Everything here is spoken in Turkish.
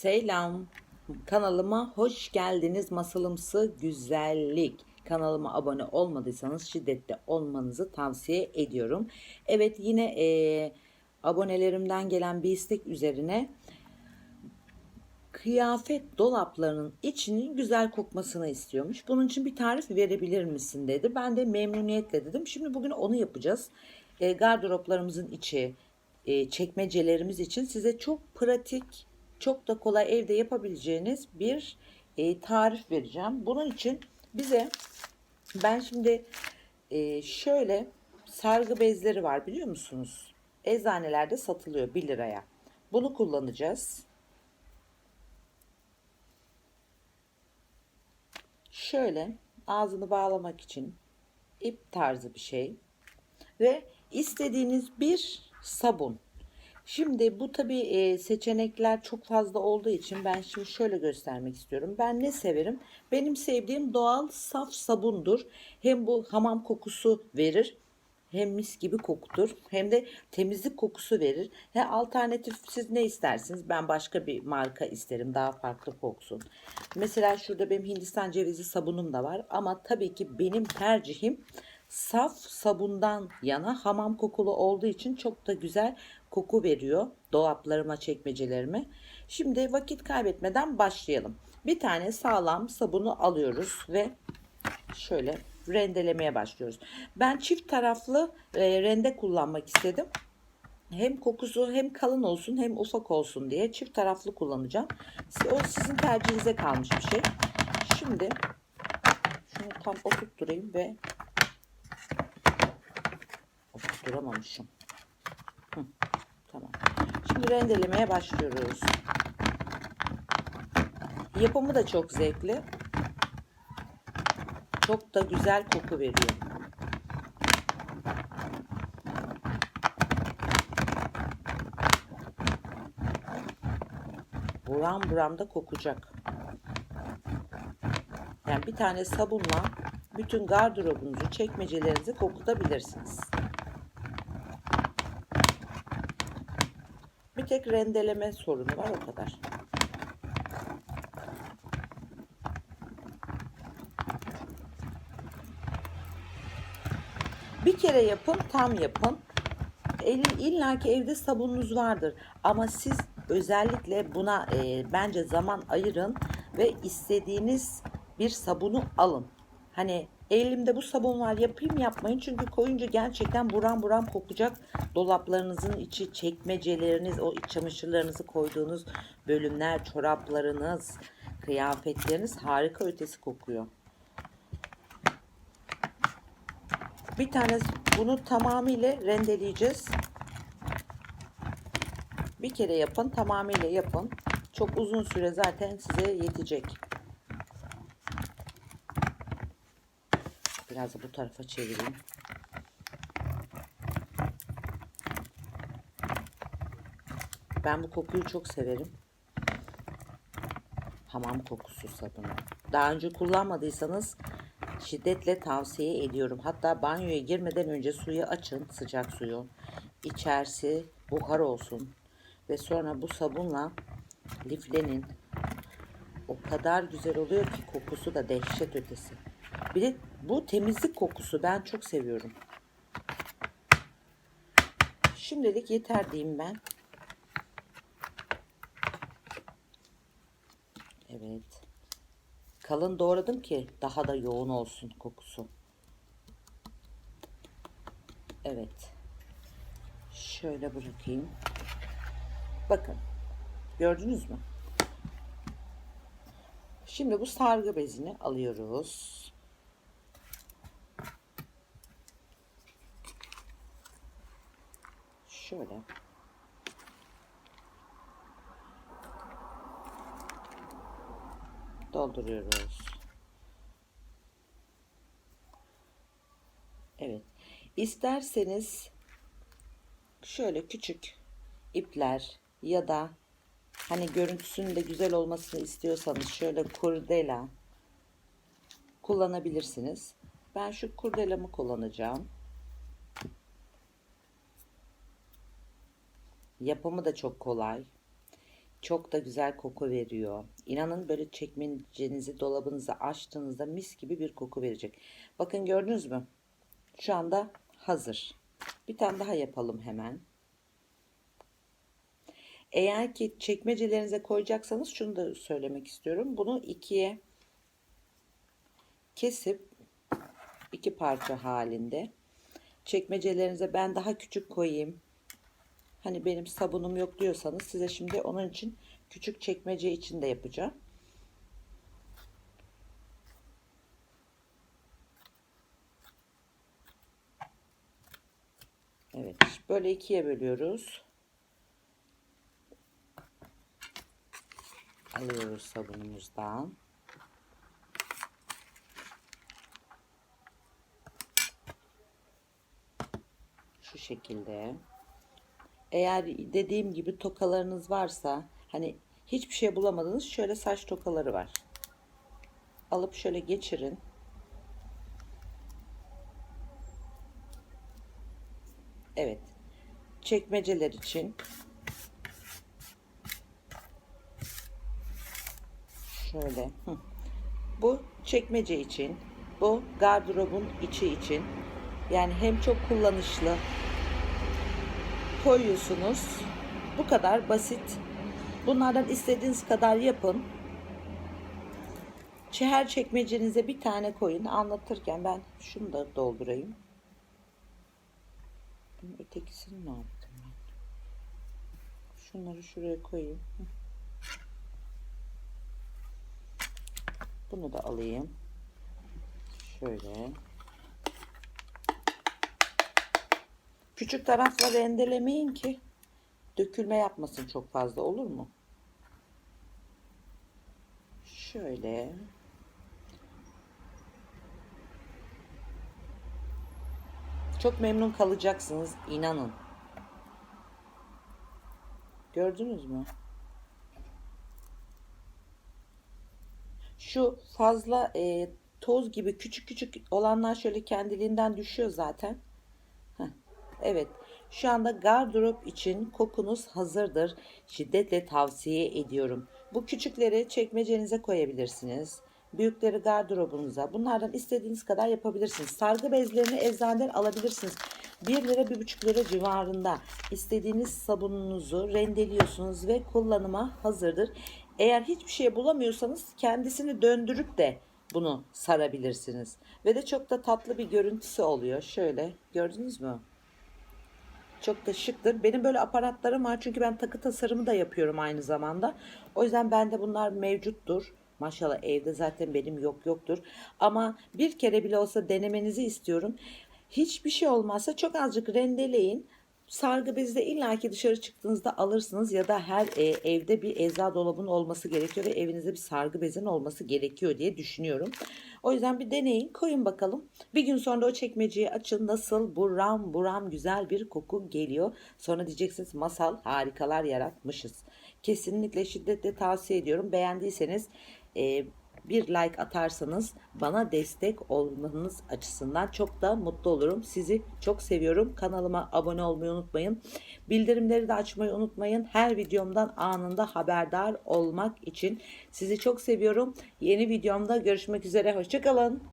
Selam. Kanalıma hoş geldiniz. Masalımsı güzellik. Kanalıma abone olmadıysanız şiddetle olmanızı tavsiye ediyorum. Evet yine eee, abonelerimden gelen bir istek üzerine kıyafet dolaplarının içinin güzel kokmasını istiyormuş. Bunun için bir tarif verebilir misin dedi. Ben de memnuniyetle dedim. Şimdi bugün onu yapacağız. E, gardıroplarımızın içi, e, çekmecelerimiz için size çok pratik, çok da kolay evde yapabileceğiniz bir e, tarif vereceğim. Bunun için bize ben şimdi e, şöyle sargı bezleri var biliyor musunuz? Eczanelerde satılıyor 1 liraya. Bunu kullanacağız. Şöyle ağzını bağlamak için ip tarzı bir şey ve istediğiniz bir sabun. Şimdi bu tabi e, seçenekler çok fazla olduğu için ben şimdi şöyle göstermek istiyorum. Ben ne severim? Benim sevdiğim doğal saf sabundur. Hem bu hamam kokusu verir hem mis gibi kokutur hem de temizlik kokusu verir. He, alternatif siz ne istersiniz? Ben başka bir marka isterim daha farklı koksun. Mesela şurada benim Hindistan cevizi sabunum da var ama tabii ki benim tercihim saf sabundan yana hamam kokulu olduğu için çok da güzel koku veriyor dolaplarıma çekmecelerime. Şimdi vakit kaybetmeden başlayalım. Bir tane sağlam sabunu alıyoruz ve şöyle rendelemeye başlıyoruz. Ben çift taraflı e, rende kullanmak istedim. Hem kokusu hem kalın olsun hem ufak olsun diye çift taraflı kullanacağım. O sizin tercihinize kalmış bir şey. Şimdi şunu tam oturtturayım ve oturtturamamışım. Hı, tamam. Şimdi rendelemeye başlıyoruz. Yapımı da çok zevkli. Çok da güzel koku veriyor. Buram buram da kokacak. Yani bir tane sabunla bütün gardırobunuzu, çekmecelerinizi kokutabilirsiniz. Bir tek rendeleme sorunu var o kadar. Bir kere yapın, tam yapın. İlla ki evde sabununuz vardır. Ama siz özellikle buna e, bence zaman ayırın ve istediğiniz bir sabunu alın. Hani elimde bu sabun var yapayım yapmayın. Çünkü koyunca gerçekten buram buram kokacak. Dolaplarınızın içi, çekmeceleriniz, o iç çamaşırlarınızı koyduğunuz bölümler, çoraplarınız, kıyafetleriniz harika ötesi kokuyor. Bir tane bunu tamamıyla rendeleyeceğiz. Bir kere yapın, tamamıyla yapın. Çok uzun süre zaten size yetecek. Biraz da bu tarafa çevireyim. Ben bu kokuyu çok severim. Hamam kokusu sabunu. Daha önce kullanmadıysanız şiddetle tavsiye ediyorum. Hatta banyoya girmeden önce suyu açın, sıcak suyu. İçerisi buhar olsun. Ve sonra bu sabunla liflenin. O kadar güzel oluyor ki kokusu da dehşet ötesi. Bir de bu temizlik kokusu ben çok seviyorum. Şimdilik yeter diyeyim ben. Evet. Kalın doğradım ki daha da yoğun olsun kokusu. Evet. Şöyle bırakayım. Bakın. Gördünüz mü? Şimdi bu sargı bezini alıyoruz. Şöyle. Dolduruyoruz. Evet. İsterseniz şöyle küçük ipler ya da hani görüntüsünün de güzel olmasını istiyorsanız şöyle kurdela kullanabilirsiniz. Ben şu kurdelamı kullanacağım. Yapımı da çok kolay. Çok da güzel koku veriyor. İnanın böyle çekmecenizi, dolabınızı açtığınızda mis gibi bir koku verecek. Bakın gördünüz mü? Şu anda hazır. Bir tane daha yapalım hemen. Eğer ki çekmecelerinize koyacaksanız şunu da söylemek istiyorum. Bunu ikiye kesip iki parça halinde çekmecelerinize ben daha küçük koyayım. Hani benim sabunum yok diyorsanız size şimdi onun için küçük çekmece için de yapacağım. Evet, böyle ikiye bölüyoruz. Alıyoruz sabunumuzdan. Şu şekilde. Eğer dediğim gibi tokalarınız varsa hani hiçbir şey bulamadınız şöyle saç tokaları var. Alıp şöyle geçirin. Evet. Çekmeceler için şöyle bu çekmece için bu gardırobun içi için yani hem çok kullanışlı koyuyorsunuz. Bu kadar basit. Bunlardan istediğiniz kadar yapın. Her çekmecenize bir tane koyun. Anlatırken ben şunu da doldurayım. Bunun ötekisini ne yaptım ben? Şunları şuraya koyayım. Bunu da alayım. Şöyle. Küçük tarafla rendelemeyin ki dökülme yapmasın çok fazla olur mu? Şöyle. Çok memnun kalacaksınız inanın. Gördünüz mü? Şu fazla e, toz gibi küçük küçük olanlar şöyle kendiliğinden düşüyor zaten. Evet. Şu anda gardırop için kokunuz hazırdır. Şiddetle tavsiye ediyorum. Bu küçükleri çekmecenize koyabilirsiniz. Büyükleri gardırobunuza. Bunlardan istediğiniz kadar yapabilirsiniz. Sargı bezlerini eczaneden alabilirsiniz. 1 lira 1,5 lira civarında istediğiniz sabununuzu rendeliyorsunuz ve kullanıma hazırdır. Eğer hiçbir şey bulamıyorsanız kendisini döndürüp de bunu sarabilirsiniz. Ve de çok da tatlı bir görüntüsü oluyor. Şöyle gördünüz mü? Çok da şıktır. Benim böyle aparatlarım var çünkü ben takı tasarımı da yapıyorum aynı zamanda. O yüzden bende bunlar mevcuttur. Maşallah evde zaten benim yok yoktur. Ama bir kere bile olsa denemenizi istiyorum. Hiçbir şey olmazsa çok azıcık rendeleyin. Sargı bezi de illaki dışarı çıktığınızda alırsınız ya da her e, evde bir ecza dolabının olması gerekiyor ve evinizde bir sargı bezin olması gerekiyor diye düşünüyorum. O yüzden bir deneyin koyun bakalım. Bir gün sonra o çekmeceyi açın nasıl buram buram güzel bir koku geliyor. Sonra diyeceksiniz masal harikalar yaratmışız. Kesinlikle şiddetle tavsiye ediyorum. Beğendiyseniz e, bir like atarsanız bana destek olmanız açısından çok da mutlu olurum. Sizi çok seviyorum. Kanalıma abone olmayı unutmayın. Bildirimleri de açmayı unutmayın. Her videomdan anında haberdar olmak için sizi çok seviyorum. Yeni videomda görüşmek üzere. Hoşçakalın.